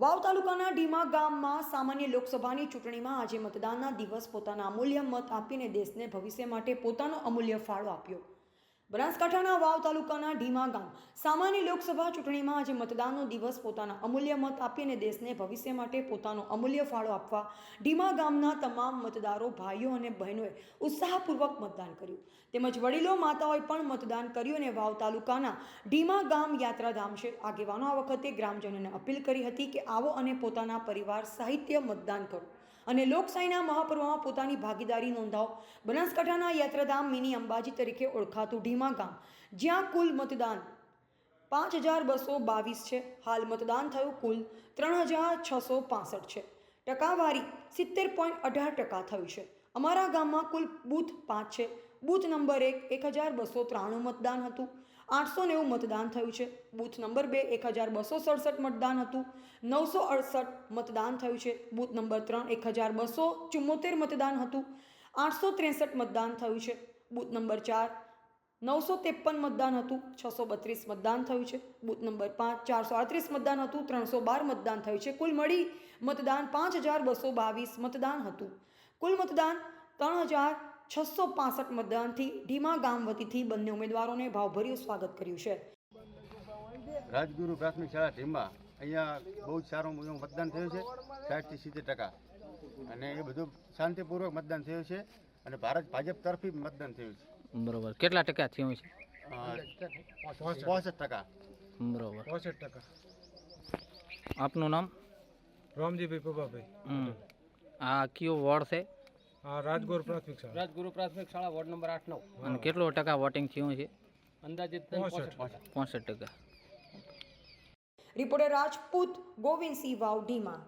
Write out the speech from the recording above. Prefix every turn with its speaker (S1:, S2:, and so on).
S1: વાવ તાલુકાના ઢીમા ગામમાં સામાન્ય લોકસભાની ચૂંટણીમાં આજે મતદાનના દિવસ પોતાના અમૂલ્ય મત આપીને દેશને ભવિષ્ય માટે પોતાનો અમૂલ્ય ફાળો આપ્યો. બનાસકાંઠાના વાવ તાલુકાના ઢીમા ગામ સામાન્ય લોકસભા ચૂંટણીમાં આજે મતદાનનો દિવસ પોતાના અમૂલ્ય મત આપીને દેશને ભવિષ્ય માટે પોતાનો અમૂલ્ય ફાળો આપવા ઢીમા ગામના તમામ મતદારો, ભાઈઓ અને બહેનોએ ઉત્સાહપૂર્વક મતદાન કર્યું. તેમજ વડીલો, માતાઓએ પણ મતદાન કર્યું અને વાવ તાલુકાના ઢીમા ગામ યાત્રાધામ છે. આગેવાનો આ વખતે ગ્રામજનોને અપીલ કરી હતી કે આવો અને પોતાના પરિવાર સાહિત્ય મતદાન કરો. અને લોકશાહીના મહાપર્વમાં પોતાની ભાગીદારી નોંધાવો. બનાસકાંઠાના યાત્રાધામ મિની અંબાજી તરીકે ઓળખાતું ઢીમા ગામ, જ્યાં કુલ મતદાન પાંચ હજાર બસો બાવીસ છે. હાલ મતદાન થયું કુલ ત્રણ હજાર છસો પાસઠ છે. ટકાવારી સિત્તેર પોઈન્ટ અઢાર ટકા થયું છે. અમારા ગામમાં કુલ બૂથ પાંચ છે. બૂથ નંબર એક એક હજાર બસો ત્રાણું મતદાન હતું. આઠસો નેવું મતદાન થયું છે. બૂથ નંબર બે, એક હજાર બસો સડસઠ મતદાન હતું. નવસો અડસઠ મતદાન થયું છે. બૂથ નંબર ત્રણ, એક હજાર બસો ચુમ્મોતેર મતદાન હતું. આઠસો ત્રેસઠ મતદાન થયું છે. બૂથ નંબર ચાર, નવસો ત્રેપન મતદાન હતું. છસો બત્રીસ મતદાન થયું છે. બૂથ નંબર પાંચ, ચારસો આડત્રીસ મતદાન હતું. ત્રણસો બાર મતદાન થયું છે. કુલ મળી મતદાન પાંચ હજાર બસો બાવીસ મતદાન હતું. કુલ મતદાન ત્રણ હજાર છસો પાસઠ મતદાનથી ઢીમા ગામ વતીથી બંને ઉમેદવારોને ભાવભર્યું સ્વાગત કર્યું છે.
S2: રાજગુરુ પ્રાથમિક શાળા ઢીમા અહીંયા બહુ જ સારું એવું મતદાન થયું છે સાઠથી સિત્તેર ટકા. અને એ બધું શાંતિપૂર્વક મતદાન થયું છે અને ભારત ભાજપ તરફી મતદાન થયું છે.
S3: બરોબર. કેટલા ટકા થયું છે?
S2: પોસઠ ટકા.
S3: બરોબર.
S4: પોસઠ ટકા.
S3: આપનું નામ?
S4: રામજીભાઈ પબાભાઈ
S3: હમ. આ કયો વોર્ડ છે?
S4: રાજગોર પ્રાથમિક શાળા.
S5: રાજગુરુ પ્રાથમિક શાળા વોર્ડ નંબર આઠ નવ.
S3: અને કેટલો ટકા વોટિંગ થયું છે?
S5: અંદાજિત
S4: પોસઠ.
S3: પોસઠ ટકા.
S1: રિપોર્ટર રાજપૂત ગોવિંદસિંહ વાવ ઢીમા